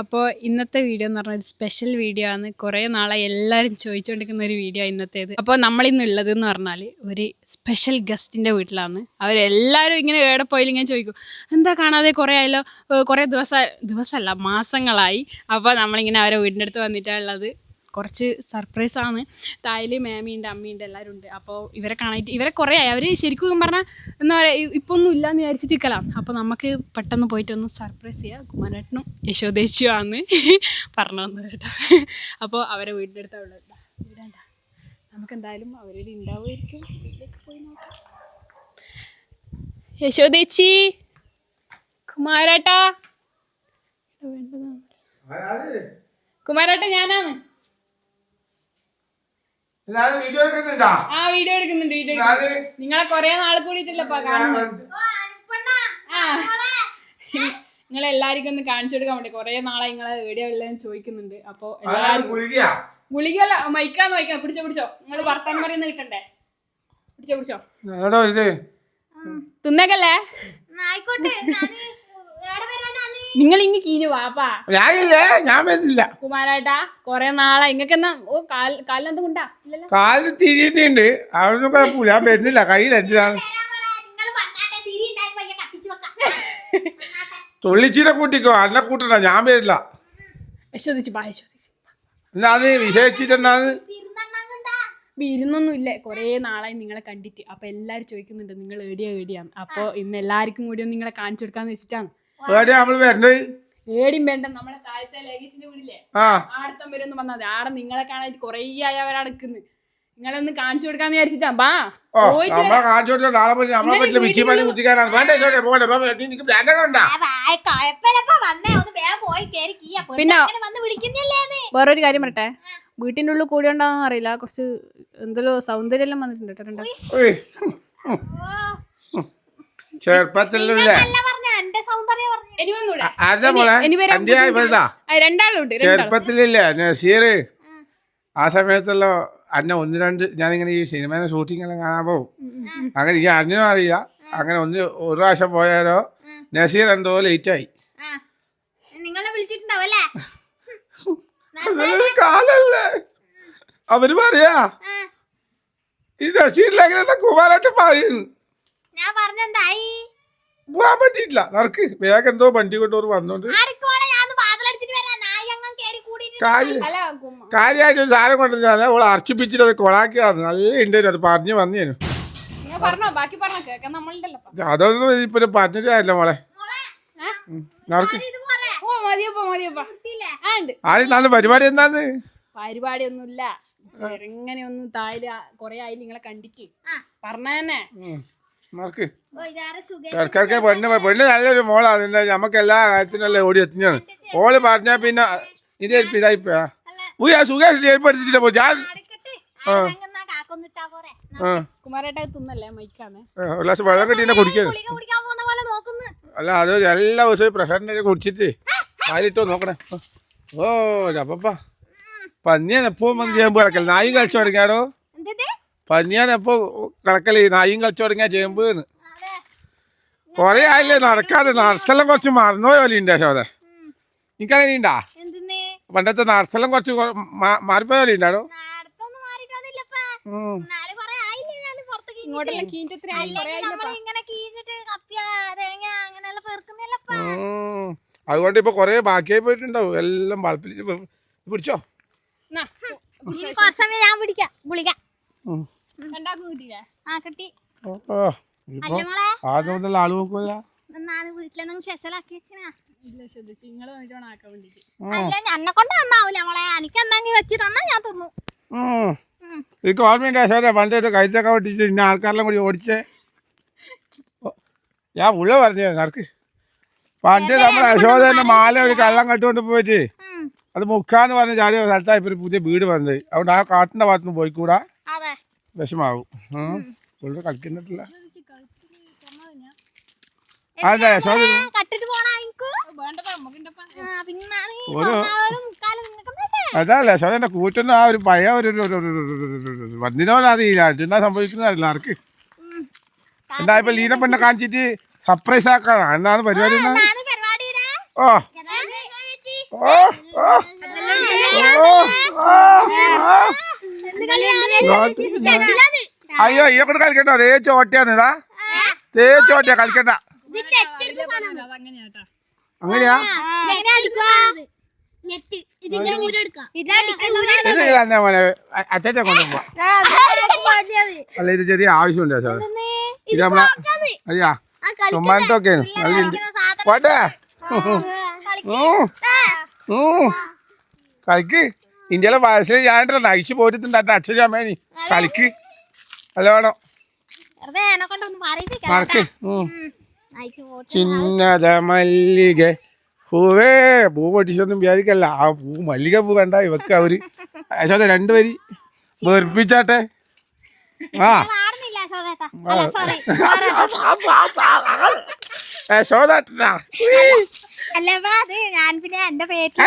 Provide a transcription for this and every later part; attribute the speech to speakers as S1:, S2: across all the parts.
S1: അപ്പോൾ ഇന്നത്തെ വീഡിയോ എന്ന് പറഞ്ഞാൽ ഒരു സ്പെഷ്യൽ വീഡിയോ ആണ്. കുറേ നാളെ എല്ലാവരും ചോദിച്ചുകൊണ്ടിരിക്കുന്ന ഒരു വീഡിയോ ഇന്നത്തേത്. അപ്പോൾ നമ്മളിന്ന് ഉള്ളത് എന്ന് പറഞ്ഞാൽ ഒരു സ്പെഷ്യൽ ഗസ്റ്റിന്റെ വീട്ടിലാണ്. അവരെല്ലാവരും ഇങ്ങനെ എവിടെ പോയാലും ഇങ്ങനെ ചോദിക്കും എന്താ കാണാതെ കുറേ ആയല്ലോ? കുറേ ദിവസ ദിവസമല്ല മാസങ്ങളായി. അപ്പോൾ നമ്മളിങ്ങനെ അവരെ വീടിന്റെ അടുത്ത് വന്നിട്ടുള്ളത് കുറച്ച് സർപ്രൈസ് ആണ്. തായിൽ മാമിയുണ്ട് അമ്മയുണ്ട് എല്ലാവരും ഉണ്ട് അപ്പോൾ ഇവരെ കാണാനായിട്ട് ഇവരെ കുറേ ആയി. അവർ ശരിക്കും പറഞ്ഞാൽ എന്താ പറയുക ഇപ്പോൾ ഒന്നും ഇല്ലയെന്ന് വിചാരിച്ചിട്ട് നിൽക്കലാം അപ്പോൾ നമുക്ക് പെട്ടെന്ന് പോയിട്ടൊന്ന് സർപ്രൈസ് ചെയ്യാം. കുമാരേട്ടനും യശോദേശിയുമാണ് പറഞ്ഞു വന്നത് കേട്ടോ. അപ്പോൾ അവരെ വീടിന്റെ ഇവിടെ ഉണ്ടാ. നമുക്ക് എന്തായാലും അവരിൽ ഉണ്ടാവുമായിരിക്കും. വീട്ടിലേക്ക് പോയി നോക്കാം. യശോദേച്ചി കുമാരേട്ടാ. വേണ്ടതാണ് കുമാരേട്ട ഞാനാണ്.
S2: വീഡിയോ എടുക്കുന്നുണ്ടാ?
S1: ആ വീഡിയോ എടുക്കുന്നുണ്ട് വീഡിയോ എടുക്കുന്നുണ്ട്. നിങ്ങളെ കൊറേ നാൾ കൂടിയിട്ടില്ലപ്പാ കാണുന്നത്. നിങ്ങൾ എല്ലാവർക്കും ഒന്ന് കാണിച്ചു കൊടുക്കാൻ വേണ്ടി കൊറേ നാളെ നിങ്ങളെ വീഡിയോ എല്ലാം ചോദിക്കുന്നുണ്ട്. അപ്പൊ ഗുളികല്ല മൈക്കാന്ന് വായിക്കാം. പിടിച്ചോ പിടിച്ചോ. നിങ്ങൾ വർത്താൻ പറയുന്നത് കിട്ടണ്ടേ? പിടിച്ചോ പിടിച്ചോ. തിന്നേക്കല്ലേ?
S3: ആയിക്കോട്ടെ
S1: നിങ്ങൾ ഇങ്ങ് കീഞ്ഞു വാപ്പാ
S2: ഞാനില്ലേ? ഞാൻ മനസ്സില്ല
S1: കുമാരേട്ടാ കൊറേ നാളെ ഇങ്ങക്ക് എന്നാ ഓ കാൽ കാലിനെന്ത് കൊണ്ടാ. ഇല്ലല്ലോ.
S2: കാലിൽ തിരിയിട്ടുണ്ട്. അതൊന്നും കുഴപ്പമില്ല. ഞാൻ വരുന്നില്ല. കയ്യിൽ എന്തിനാണ് തുള്ളിച്ചിനെ കൂട്ടിക്കോ. അന്നെ കൂട്ടണ്ട. ഞാൻ വരില്ല.
S1: യശോദിച്ച് ബാ യശോദിച്ച്
S2: എന്നാ അത് വിശേഷിച്ചിട്ട് എന്നാണ്
S1: ഇരുന്നൊന്നും ഇല്ല കുറേ നാളായി നിങ്ങളെ കണ്ടിട്ട്. അപ്പൊ എല്ലാരും ചോദിക്കുന്നുണ്ട്. നിങ്ങൾ ഏടിയാ ഏടിയാന്ന്. അപ്പൊ ഇന്ന് എല്ലാവർക്കും കൂടി ഒന്ന് നിങ്ങളെ കാണിച്ചു കൊടുക്കാന്ന് വെച്ചിട്ടാണ്.
S2: എവിടെയാ നമ്മൾ വരണേ
S1: ഏടിയും വേണ്ട നമ്മളെ താഴത്തെ ലഗേജിന്റെ വീടില്ലേ
S2: ആ.
S1: ആടത്തം വരെ ഒന്ന് വന്നാൽ ആടെ നിങ്ങളെ കാണാനായിട്ട് കൊറേ ആയി അവരാ നിങ്ങളെ ഒന്ന് കാണിച്ചു കൊടുക്കാന്ന് വിചാരിച്ചിട്ടാ. ബാ
S2: നമ്മളെ കാണിച്ചു കൊടുത്ത നാളെ പോയി നമ്മളെ പറ്റില്ല പനി കുത്തിക്കാനാണ് വേണ്ട ചോട്ടെ എനിക്ക് ഉണ്ടാ?
S1: പിന്നെ-
S3: അങ്ങനെ വന്ന് വിളിക്കുന്നില്ലേന്ന്.
S1: വേറൊരു കാര്യം പറട്ടെ വീട്ടിന്റെ ഉള്ളിൽ കൂടി ഉണ്ടാവുന്ന അറിയില്ല. കുറച്ച് എന്തെല്ലോ സൗന്ദര്യം എല്ലാം വന്നിട്ടുണ്ട്. കേട്ടോ രണ്ടാ.
S2: ഉയ്. ചെറുപ്പത്തിലല്ലേ
S3: അല്ല പറഞ്ഞ എന്റെ സൗന്ദര്യം പറഞ്ഞു
S1: ഇനി വന്നൂടെ?
S2: ആരുടെ
S1: ഇനി-
S2: മോളെ?
S1: ഇനി വരാൻ
S2: അഞ്ചാ ഇവളുതാ
S1: ആ, രണ്ടാളുണ്ട് രണ്ടാളും
S2: ചെറുപ്പത്തിലില്ലേ? നസീർ ആ. സമയത്തുള്ള അന്നെ ഒന്ന് രണ്ട് ഞാനിങ്ങനെ ഈ സിനിമയുടെ ഷൂട്ടിംഗ് എല്ലാം കാണാൻ പോകും അങ്ങനെ ഈ അറിഞ്ഞോ അറിയില്ല. അങ്ങനെ ഒന്ന് ഒരു പ്രാവശ്യം പോയാലോ? നസീർ എന്തോ ലേറ്റായി.
S3: ആ. നിങ്ങളെ വിളിച്ചിട്ടുണ്ടാവും അല്ലേ?
S2: അതൊരു കാലല്ലേ? അവർ പറയാ.
S3: ആ,
S2: ഈ നസീറിലെങ്ങനെ കുമാരായിട്ട് പറയുന്നു
S3: ഞാൻ പറഞ്ഞെന്തായി?
S2: പോവാൻ പറ്റിയില്ല നടക്ക്. വേഗം എന്തോ വണ്ടി കൊണ്ടോറ് വന്നോണ്ട്. കാര്യമായിട്ട് ഒരു സാധനം കൊണ്ടുവന്നാണ് അവൾ അർച്ചിപ്പിച്ചിട്ട് അത് കൊളാക്കിയത്. നല്ല ഉണ്ടായിരുന്നു അത് പറഞ്ഞു വന്നേനു.
S1: ഞാൻ പറഞ്ഞോ? ബാക്കി പറഞ്ഞോ? കേൾക്കാൻ നമ്മളുണ്ടല്ലോ
S2: അതൊന്നും ഇപ്പൊ പറഞ്ഞിട്ട് കാര്യമില്ല മോളെ. നടക്ക്. നല്ല പരിപാടി എന്താന്ന്?
S1: പരിപാടി ഒന്നുമില്ല ചെറുങ്ങനെ ഒന്നും താഴെ കൊറേ ആയി നിങ്ങളെ കണ്ടിട്ട്. പറഞ്ഞ തന്നെ
S3: സുഖം
S2: ഇടക്കിടക്ക് പെണ്ണ് പെണ്ണ് നല്ലൊരു മോളാണ്. എന്താ നമുക്ക് എല്ലാ കാര്യത്തിനല്ലേ ഓടി എത്തിഞ്ഞത് ഓൾ പറഞ്ഞാ പിന്നെ ഇത് ഇതായിപ്പോയാ ഉയ്യ സുഖം ഏർപ്പെടുത്തിച്ചില്ല പോ. ഞാൻ ഒരു ഗ്ലാസ് വെള്ളം കിട്ടിനെ കുടിക്കാൻ അല്ല അത് എല്ലാ ദിവസവും പ്രഷറിന്റെ കുടിച്ചിട്ട് അതിലിട്ടോ നോക്കണേ. ഓ അപ്പപ്പ. പന്നിയാണ് എപ്പോഴും വന്ന് ചെയ്യുമ്പോൾ കിടക്കൽ നായും കളിച്ചു തുടങ്ങിയാടോ? എപ്പോ കളക്കൽ നായും കളിച്ചു തുടങ്ങിയ ചേമ്പ് കൊറേ ആയില്ലേ നടക്കാതെ നടസ്ഥലം കുറച്ച് മറന്നുപോയ പോലെ ഉണ്ട് ശോതെ എനിക്കങ്ങനെ ഉണ്ടാ
S3: എന്തിന്ന്?
S2: പണ്ടത്തെ നടസ്ഥലം കുറച്ച് മാറിപ്പോയോലിണ്ടോ മാറിപ്പോയ പോലെ ഉണ്ടാടോ അതുകൊണ്ട് ഇപ്പൊ കൊറേ ബാക്കിയായി പോയിട്ടുണ്ടാവും. എല്ലാം വളപ്പിൽ പിടിച്ചോ?
S3: ഞാൻ പിടിക്കാം. ആ കിട്ടി.
S2: ആദ്യം മുതൽ ആൾ നോക്കൂല.
S3: അല്ല എന്നെ കൊണ്ട് മോളെ. എനിക്ക് വെച്ച് തന്നാ ഞാൻ തിന്നു.
S2: ഓർമ്മയുണ്ട് അശോക കഴിച്ചൊക്കെ ഓടിച്ച് ഇന്ന ആൾക്കാരെല്ലാം കൂടി ഓടിച്ചേ. ഞാൻ പുള്ള പറഞ്ഞു നടക്ക്. പണ്ട് നമ്മളെ അശോകന്റെ മാല ഒരു കള്ളം കട്ടുകൊണ്ട് പോയിട്ട്. അത് മുക്കാന്ന് പറഞ്ഞ ചാടിയ സ്ഥലത്തായി ഇപ്പൊ ഒരു പുതിയ വീട് വന്നത്. അതുകൊണ്ട് ആ കാട്ടിന്റെ ഭാഗത്തുനിന്ന് പോയിക്കൂടാ. വിഷമാവും. പുള്ളി കളിക്കുന്നിട്ടില്ല. അതെ ഒരു-. അതല്ല അശോകന്റെ കൂട്ടുന്ന ആ ഒരു പഴയ ഒരു അറിയില്ല എന്താ സംഭവിക്കുന്നതല്ല ആർക്ക്. എന്താ ഇപ്പൊ ലീന പെണ്ണെ കാണിച്ചിട്ട് സർപ്രൈസ് ആക്കാണ് എന്നാണ് പരിപാടി
S3: എന്താണ് പരിപാടിയുടെ
S2: ഓ. ഓ ഓ. ഓ ഓ അയ്യോ ഈ കൊണ്ട് കളിക്കണ്ട. അതേ ചോട്ടയാന്ന് ഇതാ തേ ചോട്ടയാ.
S1: അതങ്ങനെയാട്ടാ
S2: അങ്ങനെയാ
S3: ഇതെങ്ങനെ കൊണ്ടുപോവാ.
S2: അല്ല ഇത് ചെറിയ ആവശ്യമുണ്ട് സാർ ഇത് നമ്മളെ അയ്യാ
S3: ആ കളി കളിക്കുന്ന സാധനം.
S2: പോട്ടെ.
S3: കളിക്ക്.
S2: ഇന്ത്യയിലെ വയസ്സിൽ ഞാൻ നയിച്ചു പോയിട്ടുണ്ട് അച്ഛനും അമ്മേനി കളിക്ക്. നല്ലോണം മറക്ക് ചിന്നത മല്ലിക പൂവേ പൂ പൊട്ടിച്ചൊന്നും വിചാരിക്കല്ല. ആ പൂ മല്ലിക പൂ വേണ്ട ഇവക്ക് അവർ. അശോക രണ്ടുപേരി വെറുപ്പിച്ചാട്ടെ ആ. യശോദാട്ടാ
S3: അല്ല വാ, അത് ഞാൻ പിന്നെ എന്റെ പേരിൽ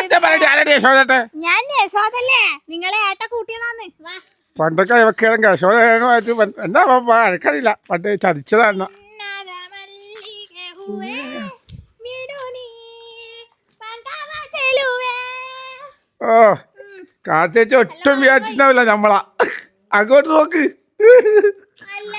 S3: ഞാൻ യശോദല്ലേ? നിങ്ങളെ ഏട്ട കൂട്ടിയതാന്ന്. വാ.
S2: പണ്ടൊക്കെ യശോദമായിട്ട് എന്താ എനിക്കറിയില്ല. പണ്ട് ചതിച്ചതാണ്. ഓ കാത്തേച്ച് ഒട്ടും വിചാരിച്ചിട്ടുണ്ടാവില്ല നമ്മളാ. അങ്ങോട്ട് നോക്ക്.
S3: അല്ല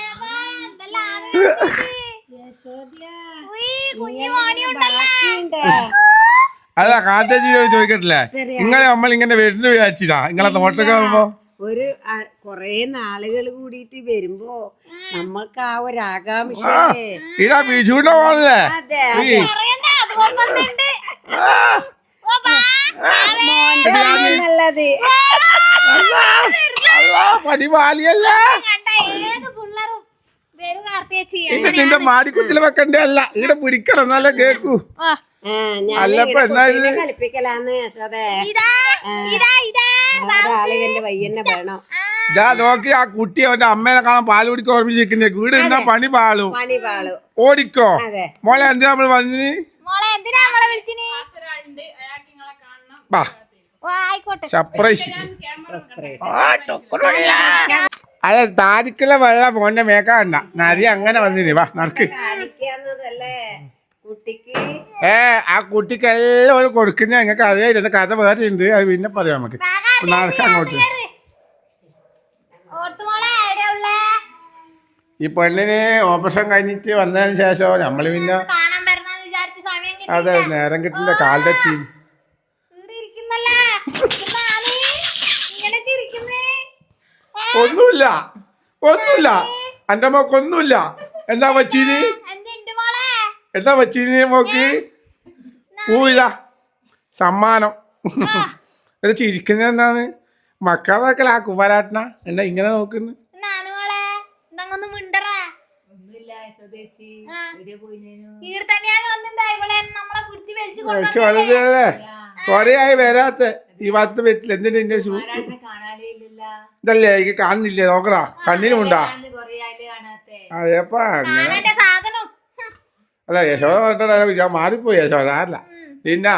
S2: അല്ല കാത്തേച്ചിയോട് ചോദിക്കട്ടില്ലേ നിങ്ങളെ നമ്മൾ ഇങ്ങനെ വരുന്നു വിചാരിച്ചിരാ നിങ്ങളെ തോട്ടൊക്കെ വരുമ്പോ?
S4: ഒരു കൊറേ നാളുകൾ കൂടിയിട്ട് വരുമ്പോ നമ്മൾക്ക് ആ ഒരു ആകാംക്ഷ. നല്ലത്.
S3: കണ്ട ഏത് പിള്ളേരും
S2: നിന്റെ മാടിക്കുത്തിൽ വെക്കണ്ടേ അല്ല. ഇവിടെ പിടിക്കണം എന്നാലേ കേക്കൂ.
S3: ഓ
S4: ആ, ഞാൻ
S2: അല്ല, ഇപ്പൊ
S4: ഇങ്ങനെ
S2: എന്നാ ഇത്?
S4: കളിപ്പിക്കലാന്ന് യശോദേ.
S3: ഇതാ ഇതാ ഇതാ
S4: ഒരാൾ എന്റെ വയ്യന്നെ വേണം.
S2: ഇതാ നോക്കി ആ കുട്ടി അവന്റെ അമ്മേനെ കാണാൻ പാൽ കുടിക്കാൻ ഓർമ്മിച്ചിരിക്കുന്നേ. വീട് നിന്നാ പണി പാളും.
S4: പണി പാളു.
S2: ഓടിക്കോ. മോളെ എന്തിനാ നമ്മൾ വന്നി?
S3: മോളെ എന്തിനാ നമ്മളെ വിളിച്ചിനി?
S1: ഒരാളുണ്ട് അയാൾക്ക് കാണണം.
S2: വാ
S3: ഓ ആയിക്കോട്ടെ.
S2: സർപ്രൈസ്
S4: സർപ്രൈസ്
S2: അല്ല താരിക്കുള്ള വെള്ളം മോന്റെ മേക്കാണ്ട നരി അങ്ങനെ വന്നിരി വാ നടക്ക്. ഏ ആ കുട്ടിക്ക് എല്ലാം ഒരു കൊടുക്കുന്ന. ഞങ്ങൾക്ക് അറിയാം കഥ വേറെ ഉണ്ട്. അത് പിന്നെ പറയാം നമുക്ക്. നടക്കാം അങ്ങോട്ട്. ഈ പെണ്ണിന് ഓപ്പറേഷൻ കഴിഞ്ഞിട്ട് വന്നതിന് ശേഷം നമ്മൾ പിന്നെ അതെ നേരം കിട്ടില്ല. കാലിലെത്തി
S3: ഇവിടെ ഇരിക്കുന്നല്ലേ ഇരിക്കുന്ന ആൾ ഇങ്ങനെ ചിരിക്കുന്നേ ഏ,
S2: ഒന്നുമില്ല. ഒന്നുമില്ല. എന്റെ മോക്ക് ഒന്നുമില്ല. എന്താ പറ്റീന് എന്താ പറ്റീന് മോക്ക്? പൂവില്ല സമ്മാനം. ഇത് ചിരിക്കുന്നത് എന്താണ്? മക്കളൊക്കെ ആ കുമാരാട്ടന എന്താ ഇങ്ങനെ നോക്കുന്നു. കൊറേ ആയി വരാത്ത. ഈ ഭാഗത്ത് വെച്ചില്ല. എന്തിനാ എന്റെ ഷൂ ഇതല്ലേ എനിക്ക് കാണുന്നില്ലേ? നോക്കടാ കണ്ണിനുമുണ്ടാ അതെപ്പാ അങ്ങനെ. അല്ല യശോദ പറഞ്ഞിട്ട് ഞാൻ മാറിപ്പോയി യശോദ അല്ല പിന്നെ.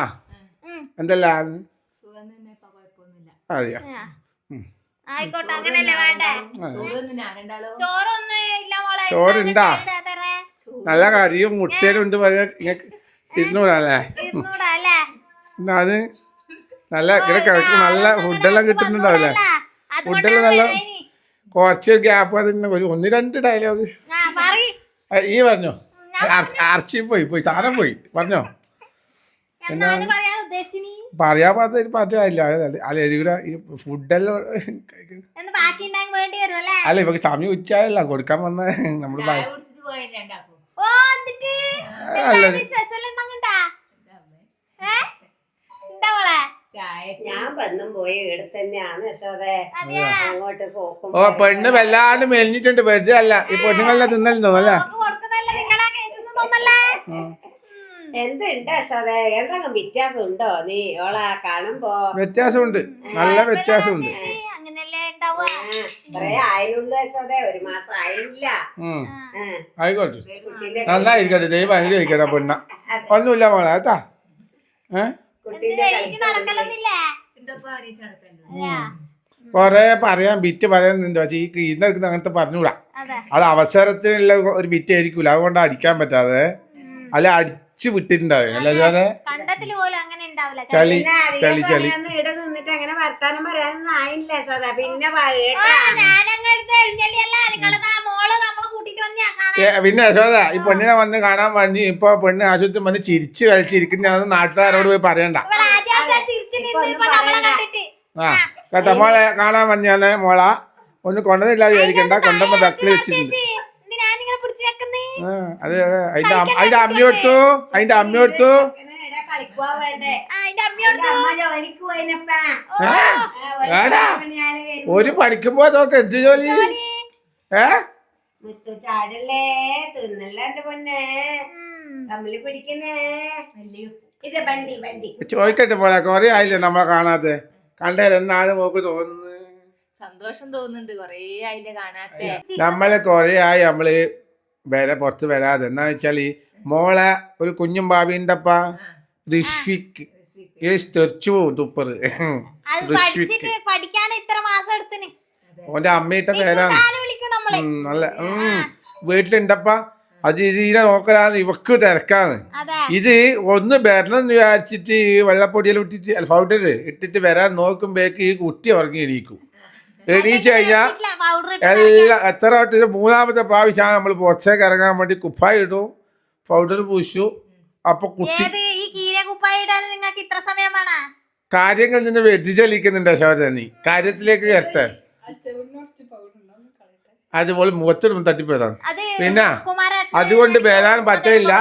S2: എന്തല്ല? അതെയാ?
S3: ആ. ആയിക്കോട്ടെ അങ്ങനല്ലേ വേണ്ടേ? ചോറൊന്നും ഇല്ല മോളെ
S2: ചോറുണ്ടാ? നല്ല കറിയും മുട്ടയിലും ഉണ്ട് പറയാ നിങ്ങൾക്ക് ഇരുന്നൂറല്ലേ
S3: ഇരുന്നൂടാ അല്ലേ?
S2: അത്? നല്ല ഇവിടെ കിടക്കും നല്ല ഫുഡെല്ലാം കിട്ടുന്നുണ്ടാവില്ലേ? ഫുഡെല്ലാം നല്ല. കുറച്ച് ഗ്യാപ്പ് അതിന് ഒരു ഒന്ന് രണ്ട് ഡയലോഗ് ഈ പറഞ്ഞോ? അർച്ചി പോയി പോയി സാധനം പോയി പറഞ്ഞോ?
S3: പറയാ പറയാൻ
S2: പാത്തൊരു പറ്റില്ല അല്ല ഇവിടെ ഈ ഫുഡെല്ലാം
S3: അല്ലേ
S2: ഇവക്ക് സമയം ഉച്ചയല്ല കൊടുക്കാൻ വന്ന നമ്മൾ അല്ല.
S4: ഞാൻ വന്നും പോയി ഇവിടെ തന്നെയാണ് യശോദേ അങ്ങോട്ട് പോക്കും
S2: ഓ പെണ്ണ് വല്ലാണ്ട് മെലിഞ്ഞിട്ടുണ്ട്. വെറുതെ അല്ല. ഈ പെണ്ണുങ്ങളെ തിന്നല്ലോ? അല്ലേ
S4: എന്തുണ്ട് അശോദേ എന്തെങ്കിലും വ്യത്യാസം ഉണ്ടോ നീ? ഓളാ കാണുമ്പോ.
S2: വ്യത്യാസമുണ്ട്. നല്ല വ്യത്യാസമുണ്ട്.
S4: ഇത്രേ ആയുള്ളൂ അശോദേ ഒരു മാസം ആയില്ല.
S2: ആയിക്കോട്ടെ. നന്നായിരിക്കട്ടെ. ദൈവം അനുഗ്രഹിക്കട്ടെ പെണ്ണ. ഒന്നുമില്ല മോളെ കേട്ടാ? ഏ? കൊറേ പറയാൻ ബിറ്റ് പറയാനുണ്ട് പക്ഷെ ഈ കീഴ്ന്നെടുക്കുന്ന അങ്ങനത്തെ പറഞ്ഞുകൂടാ.
S3: അതെ.
S2: അത് അവസരത്തിനുള്ള ഒരു ബിറ്റ് ആയിരിക്കൂല അതുകൊണ്ട് അടിക്കാൻ പറ്റാതെ. അല്ല അടിച്ചു വിട്ടിട്ടുണ്ടാവും ചളി ചളി ചളി.
S4: അങ്ങനെ വർത്താനം പറയാനൊന്നും ആയില്ല പിന്നെ
S3: വന്നാ
S2: പിന്നെ യശോദ ഈ പെണ്ണിനെ വന്ന് കാണാൻ പറഞ്ഞു ഇപ്പൊ പെണ്ണ് ആശുപത്രി വന്ന് ചിരിച്ചു കളിച്ചിരിക്കുന്ന നാട്ടുകാരോട് പോയി പറയണ്ട.
S3: ഇവൾ ആദ്യമായിട്ടാ ചിരിച്ച്
S4: ഇപ്പൊ
S3: നിന്ന് നമ്മളെ കണ്ടിട്ട്.
S2: ആ കേട്ടോ മോളെ കാണാൻ വന്നാണ് മോള. ഒന്ന് കൊണ്ടതില്ല വിചാരിക്കണ്ട കൊണ്ടുവന്ന ബക്കിൽ വെച്ചിട്ടുണ്ട് അതെ അതെ അതിന്റെ അമ്മ- അതിന്റെ അമ്മ എടുത്തു അതിന്റെ അമ്മ എടുത്തു? ഒരു പഠിക്കുമ്പോ നോക്ക് എന്ത് ജോലി? ഏ?
S4: മുത്തു ചാടല്ലേ? തിന്നല്ല എന്റെ പൊന്നെ? തമ്മിൽ പിടിക്കണേ ഇത് വണ്ടി വണ്ടി.
S2: ചോദിക്കട്ടെ പോലെ കൊറേ ആയില്ലേ നമ്മളെ കാണാതെ കണ്ടാൽ എന്നാലും നോക്ക് തോന്നുന്നു?
S5: സന്തോഷം തോന്നുന്നുണ്ട് കൊറേ ആയില്ലേ കാണാത്തെ?
S2: നമ്മൾ കൊറേ ആയി നമ്മൾ വില പുറത്ത് വരാതെ. എന്നാ വെച്ചാൽ മോളെ ഒരു കുഞ്ഞും ഭാവിയുണ്ടപ്പ ഋഷിക്ക് തെറിച്ചു പോവും
S3: തുപ്പർ
S2: ഋഷിക്ക്.
S3: പഠിക്കാൻ ഇത്ര മാസം എടുത്തിന്?
S2: ഓന്റെ അമ്മയിട്ട പേരാണ്. നല്ല. വീട്ടിലുണ്ടപ്പ അത് ഇതിനെ നോക്കലാന്ന് ഇവക്ക് തിരക്കാന്ന്. ഇത് ഒന്ന് വരണം എന്ന് വിചാരിച്ചിട്ട് ഈ വെള്ളപ്പൊടിയിൽ ഇട്ടിട്ട് അല്ല പൗഡർ ഇട്ടിട്ട് വരാൻ നോക്കുമ്പോഴേക്ക് ഈ കുട്ടി ഉറങ്ങി എണീക്കും. എണീച്ച് കഴിഞ്ഞാൽ എല്ലാം എത്ര വട്ടം മൂന്നാമത്തെ പ്രാവശ്യമാണ് നമ്മൾ പുറത്തേക്ക് ഇറങ്ങാൻ വേണ്ടി കുപ്പായി ഇടും പൗഡർ പൂശു. അപ്പൊ കുട്ടി
S3: നിങ്ങൾക്ക് ഇത്ര സമയം
S2: കാര്യങ്ങൾ നിന്ന് വ്യതിചലിക്കുന്നുണ്ട് ശോചനി കാര്യത്തിലേക്ക് കയറട്ടെ അതുപോലെ മുഖത്തിടും തട്ടിപ്പോയതാണ്. പിന്നെ അതുകൊണ്ട് വരാൻ പറ്റില്ല.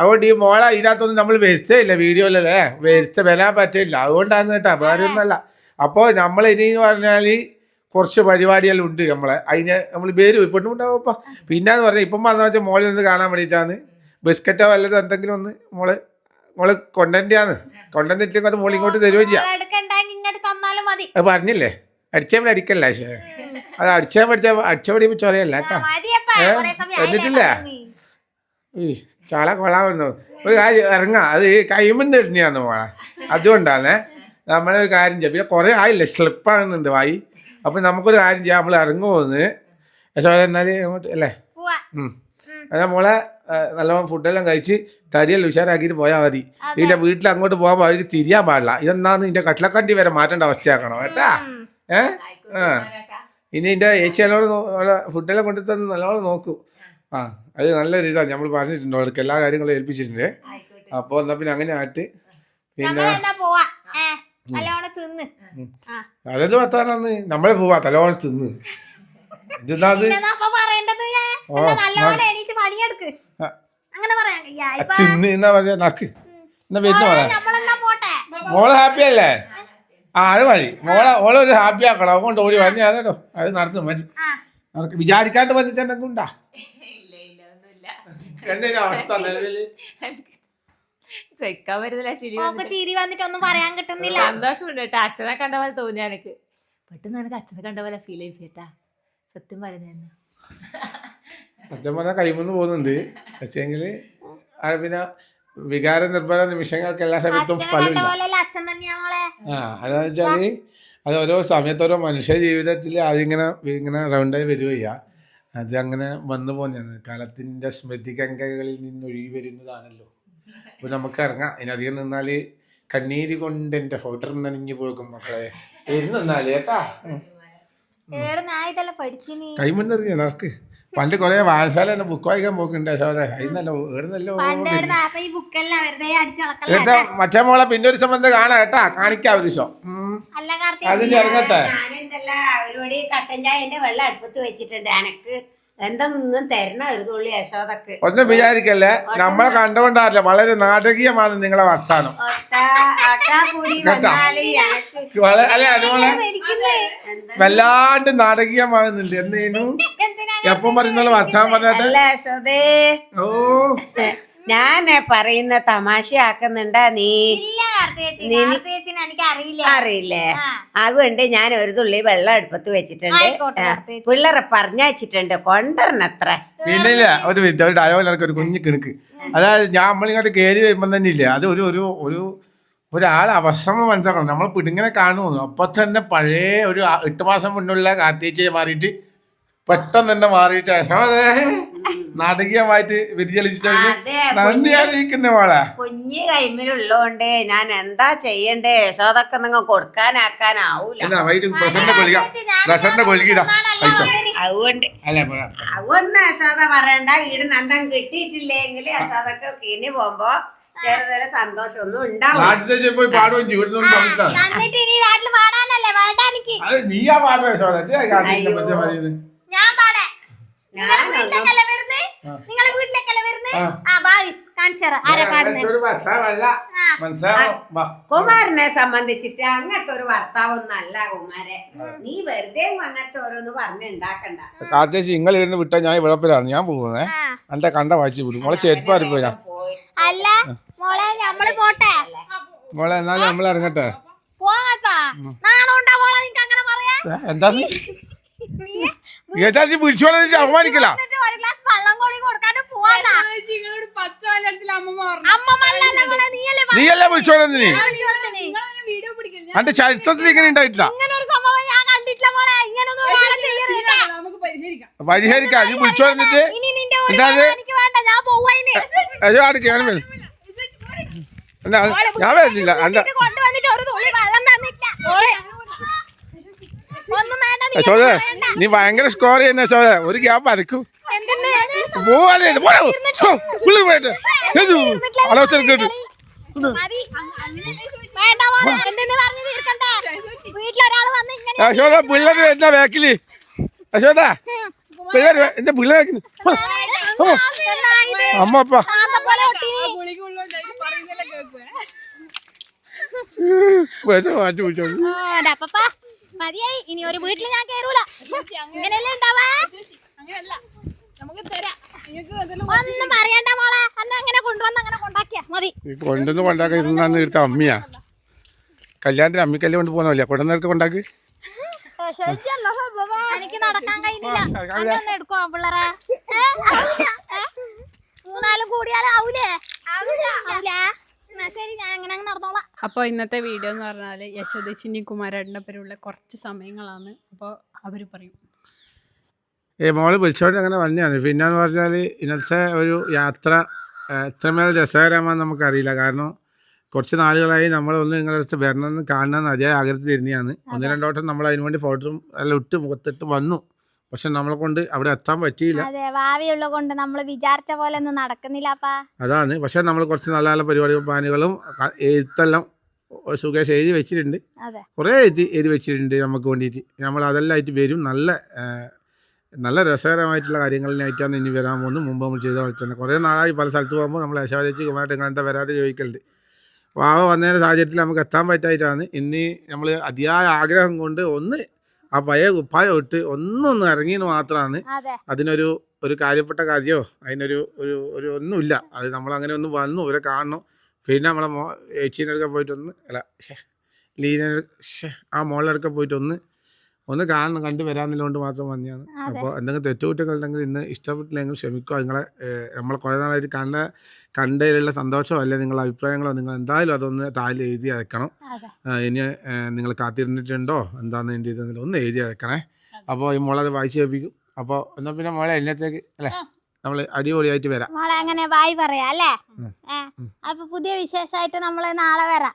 S2: അതുകൊണ്ട് ഈ മോളെ ഇതിനകത്തൊന്നും നമ്മൾ വരിച്ചേ ഇല്ല വീഡിയോയിലല്ലേ വരിച്ച വരാൻ പറ്റില്ല അതുകൊണ്ടാണ് കേട്ടോ വേറെ ഒന്നല്ല അപ്പോൾ നമ്മൾ ഇനി പറഞ്ഞാൽ കുറച്ച് പരിപാടിയെല്ലാം ഉണ്ട് നമ്മളെ. അതിന് നമ്മൾ പേര് പെണ്ണുണ്ടാവുമ്പ പിന്നെന്ന് പറഞ്ഞാൽ ഇപ്പം വന്ന വെച്ചാൽ മോളിൽ നിന്ന് കാണാൻ വേണ്ടിയിട്ടാണ്. ബിസ്ക്കറ്റോ വല്ലതും എന്തെങ്കിലും ഒന്ന് മോൾ മോൾ കൊണ്ടന്റെയാണ് കൊണ്ടുവന്നിട്ടില്ലെങ്കിൽ അത് മോൾ ഇങ്ങോട്ട് തരുകയും ചെയ്യാം. പറഞ്ഞില്ലേ? അടിച്ചാൽ വേണ്ടി അടിക്കല്ല അത് അടിച്ചാൽ പഠിച്ച അടിച്ച പഠിക്കുമ്പോൾ ചൊറയല്ല കേട്ടോ. എന്നിട്ടില്ല? ചാള കൊള്ളാമെന്നു ഒരു കാര്യം ഇറങ്ങാം. അത് ഈ കൈമന്ന് ഇടുന്നതാന്ന് മോളെ. അതുകൊണ്ടാണ് നമ്മളൊരു കാര്യം ചെയ്യാം. പിന്നെ കുറേ ആയില്ല സ്ലിപ്പാകുന്നുണ്ട് വായി. അപ്പം നമുക്കൊരു കാര്യം ചെയ്യാം. നമ്മൾ ഇറങ്ങുമെന്ന് പക്ഷേ എന്നാൽ അങ്ങോട്ട് അല്ലേ. അതാ മോളെ നല്ലോണം ഫുഡെല്ലാം കഴിച്ച് തടിയെല്ലാം ഉഷാറാക്കിയിട്ട് പോയാൽ മതി. ഇതിന്റെ വീട്ടിൽ അങ്ങോട്ട് പോകുമ്പോൾ അവർക്ക് തിരിയാൻ പാടില്ല. ഇതെന്നാന്ന് ഇതിന്റെ കട്ടിലക്കണ്ടി വരെ മാറ്റേണ്ട അവസ്ഥയാക്കണം കേട്ടാ. ഏ? ആ. ഇനി എന്റെ ചേച്ചിയോട് ഫുഡെല്ലാം കൊണ്ടു തന്നെ നല്ലോണം നോക്കൂ. ആ. അത് നല്ല ഇതാണ് നമ്മൾ പറഞ്ഞിട്ടുണ്ട് അവർക്ക് എല്ലാ കാര്യങ്ങളും ഏൽപ്പിച്ചിട്ടുണ്ട്. അപ്പോൾ എന്നാൽ പിന്നെ അങ്ങനെ ആട്ട് പിന്നെ അതൊരു പത്താനാന്ന് നമ്മളെ പോവാ തലോണം തിന്ന്.
S3: എന്നാ എന്നാ
S2: പറയാ? നക്ക്. എന്നാ വരുന്ന മോൾ ഹാപ്പി അല്ലേ? ആ അത് മതി. മോളെ മോളെ ഒരു ഹാപ്പി ആക്കണം. അതുകൊണ്ട് ഓടി വന്നു അതോ അത് നടത്തും മതി
S3: ആ.
S2: വിചാരിക്കാണ്ട് വിചാരിക്കാണ്ട് വന്നിട്ടെന്തെങ്കിലും ഉണ്ടാ?
S5: ഇല്ല ഇല്ല ഒന്നുമില്ല.
S2: എന്റെ ഒരു അവസ്ഥ നിലവിൽ?
S5: ചെക്കാൻ വരുന്നില്ല ചിരി
S3: ഓക്ക് ചിരി വന്നിട്ട് ഒന്നും പറയാൻ കിട്ടുന്നില്ല.
S5: സന്തോഷമുണ്ട് കേട്ടോ. അച്ഛനെ കണ്ട പോലെ തോന്നി എനിക്ക് പെട്ടെന്ന് എനിക്ക് അച്ഛനെ കണ്ട പോലെ ഫീൽ ചെയ്യും കേട്ടാ. സത്യം പറയുന്ന
S2: അച്ഛൻ പറഞ്ഞാൽ കൈമന്ന് പോകുന്നുണ്ട്. പക്ഷേങ്കിൽ പിന്നെ വികാര നിർഭര നിമിഷങ്ങൾക്ക് എല്ലാ സമയത്തും ഫലമില്ല. ആ അതാന്ന് വെച്ചാൽ അത് ഓരോ സമയത്ത് ഓരോ മനുഷ്യ ജീവിതത്തിൽ അതിങ്ങനെ ഇങ്ങനെ റൗണ്ടായി വരികയ്യ അത് അങ്ങനെ വന്നു പോകുന്നതാണ് കാലത്തിന്റെ സ്മൃതികങ്കകളിൽ നിന്ന് ഒഴുകി വരുന്നതാണല്ലോ. അപ്പോൾ നമുക്ക് ഇറങ്ങാം. ഇതിനധികം നിന്നാൽ കണ്ണീര് കൊണ്ട് എന്റെ ഫോട്ടർ നനഞ്ഞു പോകും മക്കളെ. ഇരുന്നാൽ കേട്ടാ? കൈമുന്നറിയ നടക്ക്. പണ്ട് കൊറേ വായനശാല തന്നെ ബുക്ക് വായിക്കാൻ പോക്കുണ്ട്. ശോഭ അതിന്നല്ലോ ഏടുന്നല്ലോ
S3: എടുത്ത
S2: മറ്റേ മോളെ പിന്നെ ഒരു സംബന്ധം കാണാ കേട്ടാ. കാണിക്കാം ഒരു ദിവസം. അത്
S4: ഒരുപടി കട്ടൻ ചായന്റെ വെള്ളം അടുപ്പത്ത് വെച്ചിട്ടുണ്ട്. എനക്ക് എന്തെങ്കിലും തരണം ഒരു തുള്ളി യശോദക്ക്.
S2: ഒന്നും വിചാരിക്കല്ലേ? നമ്മളെ കണ്ടുകൊണ്ടാറില്ല വളരെ നാടകീയമാണ് നിങ്ങളെ വർത്താനം. വല്ലാണ്ട് നാടകീയമാകുന്നുണ്ട് എന്തേനു? എപ്പം പറയുന്ന വർത്താനം പറഞ്ഞാട്ടെ?
S4: യശോദേ.
S2: ഓ.
S4: ഞാൻ പറയുന്ന തമാശയാക്കുന്നുണ്ടാ നീ?
S3: അറിയില്ല.
S4: അതുകൊണ്ട് ഞാൻ ഒരു തുള്ളി വെള്ളം അടുപ്പത്ത് വെച്ചിട്ടുണ്ട്. പിള്ളേരെ പറഞ്ഞയച്ചിട്ടുണ്ട്. കൊണ്ടുവരണത്ര.
S2: പിന്നെ ഒരു മിനിറ്റ് ഒരു ഡയലോഗ് ഒരു കുഞ്ഞു കിണുക്ക്. അതായത് ഞാൻ നമ്മളിങ്ങോട്ട് കയറി വരുമ്പം തന്നെ ഇല്ലേ അത് ഒരു ഒരു ഒരു ഒരാൾ അവസരം മനസ്സിലാക്കണം. നമ്മൾ പിടിങ്ങനെ കാണുന്നു. അപ്പൊ തന്നെ പഴയ ഒരു എട്ട് മാസം മുന്നുള്ള കാർത്തീച്ചയെ മാറിയിട്ട് പെട്ടെന്ന് തന്നെ മാറിയിട്ട് യശോദേ നാടകീയമായിട്ട് നന്ദി അറിയിക്കുന്ന മോളെ.
S4: കുഞ്ഞ് കൈമിലുള്ളോണ്ട് ഞാൻ എന്താ ചെയ്യണ്ടേ? യശോദൊക്കെ നിങ്ങൾ കൊടുക്കാനാക്കാനാവൂല.
S2: വൈകിട്ട് കൊലിക
S4: അതുകൊണ്ട് അതൊന്നും യശോദ പറയണ്ട. വീട് നന്ദം കിട്ടിയിട്ടില്ലെങ്കിൽ യശോദക്ക് കീഞ്ഞു പോകുമ്പോ ചെറുതൊരു സന്തോഷമൊന്നും ഉണ്ടാവും
S2: പോയി പാടുകയും
S3: എന്നിട്ട് നിങ്ങളെ വീട്ടിലേക്കല്ലേ
S2: ആ.
S3: ബാ ആരാ
S4: കുമാരനെ സംബന്ധിച്ചിട്ട് അങ്ങനത്തെ ഒരു വർത്താവൊന്നല്ല കുമാരെ നീ വെറുതെ അങ്ങനത്തെ ഓരോന്ന് പറഞ്ഞുണ്ടാക്കണ്ട
S2: കാത്തേശി നിങ്ങൾ ഇരുന്ന് വിട്ട ഞാൻ വിളപ്പിലാണ് ഞാൻ പോകുന്നേ. എന്റെ കണ്ട വായിച്ചു വിടും മോളെ ചെരുപ്പ് അറിയിപ്പോ ഞാൻ
S4: പോയി.
S3: അല്ല മോളെ നമ്മൾ പോട്ടെ?
S2: മോളെ എന്നാലും നമ്മൾ ഇറങ്ങട്ടെ.
S3: പോകാത്താ നാണുണ്ടാ മോളെ നിനക്ക് അങ്ങനെ പറയാ?
S2: എന്താ നീ വിളിച്ചോളെ അവമാനിക്കല
S3: എന്നിട്ട് ഒരു ഗ്ലാസ് വെള്ളം കൂടി കൊടുക്കാണ്ട് പോവാന്നാ.
S1: നിങ്ങളോട് പത്ത് അമ്മ പറഞ്ഞു
S3: അമ്മമ്മല്ല മോളെ നീയല്ലേ
S2: നീ വിളിച്ചോളെ നീ?
S3: വിളിച്ചു
S1: പിടിക്കില്ല
S2: എന്റെ ചരിത്രത്തിൽ ഇങ്ങനെ ഉണ്ടായിട്ടില്ല.
S3: സംഭവം ഞാൻ കണ്ടിട്ടില്ല മോളെ. ഇങ്ങനൊന്നും മോളെ ചെയ്യരുത്
S1: നമുക്ക് പരിഹരിക്കാം.
S2: പരിഹരിക്കാം. നീ വിളിച്ചു
S3: ഇനി നിന്റെ ഒരു
S2: എന്താ
S3: എനിക്ക് വേണ്ട. ഞാൻ പോവായിന്.
S2: അയ്യോ അടുക്ക് ഞാൻ ഞാൻ വരുന്നില്ല എന്റെ
S3: ഇത് കൊണ്ടുവന്നിട്ട് ഒരു തുള്ളി വെള്ളം തന്നില്ല മോളെ ഒന്നും വേണ്ട നീ
S2: ഭയങ്കര സ്കോർ ചെയ്യുന്ന യശോദ ഒരു ഗ്യാപ്പ് അരക്കും പോയിട്ട്. ആലോചന കേട്ടു പിള്ളേർ എന്താ ബാക്കിൽ യശോദ പിള്ളേർ എന്റെ പിള്ളേർ? അമ്മ അപ്പ.
S3: പോലെ
S2: മാറ്റി വിളിച്ചോ.
S3: മതിയായി. ഇനി ഒരു വീട്ടിൽ ഞാൻ കേറൂല. ഇങ്ങനെയല്ലേ ഉണ്ടാവാ?
S1: അങ്ങനെയല്ല. നമുക്ക് തരാം. നിങ്ങൾക്ക് എന്തെങ്കിലും
S3: ഒന്നും പറയണ്ട മോളെ. അന്ന് അങ്ങനെ കൊണ്ടുവന്ന് അങ്ങനെ കൊണ്ടാക്കിയാ മതി.
S2: കൊണ്ടുവന്ന് കൊണ്ടാക്കി ഇരുന്നാന്ന് എടുത്ത അമ്മിയാ. കല്യാണത്തിന് അമ്മിക്കല്ലേ കൊണ്ട് പോകുന്നില്ല കൊണ്ടുവന്നിട്ട് കൊണ്ടാക്ക്.
S3: എനിക്ക് നടക്കാൻ കഴിഞ്ഞില്ല എടുക്കോ പിള്ളേരെ? മൂന്നാലും കൂടിയാലും ആവൂലേ. ആവൂലേ. എന്നാ
S1: അപ്പോൾ ഇന്നത്തെ വീഡിയോ എന്ന് പറഞ്ഞാൽ ചിന്നി കുമാരേട്ടന്റെ പേരുള്ള കുറച്ച് സമയങ്ങളാണ്. അപ്പോൾ അവർ പറയും.
S2: ഏ മോൾ വിളിച്ചോണ്ട് അങ്ങനെ വന്നതാണ് പിന്നെന്ന് പറഞ്ഞാൽ ഇന്നത്തെ ഒരു യാത്ര എത്രമേൽ രസകരമാണെന്ന് നമുക്കറിയില്ല. കാരണം കുറച്ച് നാളുകളായി നമ്മളൊന്ന് നിങ്ങളുടെ അടുത്ത് വരണമെന്ന് കാണണമെന്ന് അതേ ആഗ്രഹത്തിൽ ഇരുന്നതാണ്. ഒന്ന് രണ്ടോട്ടം നമ്മൾ അതിനുവേണ്ടി ഫോട്ടോയും എല്ലാം ഇട്ട് മുഖത്തിട്ട് വന്നു. പക്ഷെ നമ്മളെ കൊണ്ട് അവിടെ എത്താൻ പറ്റിയില്ല.
S3: അതെ ഭാവിയുള്ള കൊണ്ട് നമ്മൾ വിചാരിച്ച പോലെ ഒന്നും നടക്കുന്നില്ലപ്പാ.
S2: അതാണ്. പക്ഷെ നമ്മൾ കുറച്ച് നല്ല നല്ല പരിപാടി പ്ലാനുകളും എഴുത്തെല്ലാം സുഖേഷ് എഴുതി വെച്ചിട്ടുണ്ട്. കുറേ എഴുതി എഴുതി വെച്ചിട്ടുണ്ട് നമുക്ക് വേണ്ടിയിട്ട്. നമ്മൾ അതെല്ലാം ആയിട്ട് വരും. നല്ല നല്ല രസകരമായിട്ടുള്ള കാര്യങ്ങളിലായിട്ടാണ് ഇനി വരാൻ പോകുന്നത്. മുമ്പ് നമ്മൾ ചെയ്ത പോലെ തന്നെ. കുറേ നാളായി പല സ്ഥലത്ത് പോകുമ്പോൾ നമ്മൾ യശോദച്ച് കുമാരട്ട് എന്താ വരാതെ ചോദിക്കലുണ്ട്. വാവ വന്നതിന്റെ സാഹചര്യത്തിൽ നമുക്ക് എത്താൻ പറ്റായിട്ടാണ്. ഇന്ന് നമ്മൾ അതിയായ ആഗ്രഹം കൊണ്ട് ഒന്ന് ആ പഴയ കുപ്പായം ഇട്ട് ഒന്നൊന്ന് ഇറങ്ങിയെന്ന് മാത്രമാണ് അതിനൊരു ഒരു കാര്യപ്പെട്ട കാര്യമോ അതിനൊരു ഒരു ഒരു ഒന്നുമില്ല. അത് നമ്മൾ അങ്ങനെ ഒന്ന് വന്നു ഇവരെ കാണണം. പിന്നെ നമ്മളെ മോ ഏച്ചീന്റെ അടുക്ക പോയിട്ടൊന്ന് അല്ല ഷേ ലീന ഷേ ആ മോളുടെ അടുക്ക പോയിട്ടൊന്ന് ഒന്ന് കാണണം കണ്ടു വരാമെന്നുള്ളതുകൊണ്ട് മാത്രം വന്നതാണ്. അപ്പോൾ എന്തെങ്കിലും തെറ്റുകുറ്റങ്ങളുണ്ടെങ്കിൽ ഇന്ന് ഇഷ്ടപ്പെട്ടില്ലെങ്കിൽ ക്ഷമിക്കുക. നിങ്ങളെ നമ്മളെ കുറേ നാളായിട്ട് കണ്ട കണ്ടതിലുള്ള സന്തോഷമോ അല്ലെങ്കിൽ നിങ്ങളുടെ അഭിപ്രായങ്ങളോ നിങ്ങൾ എന്തായാലും അതൊന്ന് താഴെ എഴുതി അയക്കണം. ഇനി നിങ്ങൾ കാത്തിരുന്നിട്ടുണ്ടോ? എന്താണെന്ന് എന്റെ ഇതെന്നില്ല ഒന്ന് എഴുതി അയക്കണേ. അപ്പോൾ ഈ മോളത് വായിച്ച് കേൾപ്പിക്കും. അപ്പോൾ എന്നാൽ പിന്നെ മോളെ എന്നത്തേക്ക് അല്ലേ? നമ്മൾ അടിപൊളിയായിട്ട് വരാം.
S3: മോളെ അങ്ങനെ വായി പറയാം അല്ലേ? അപ്പൊ പുതിയ വിശേഷമായിട്ട് നമ്മൾ നാളെ വരാം.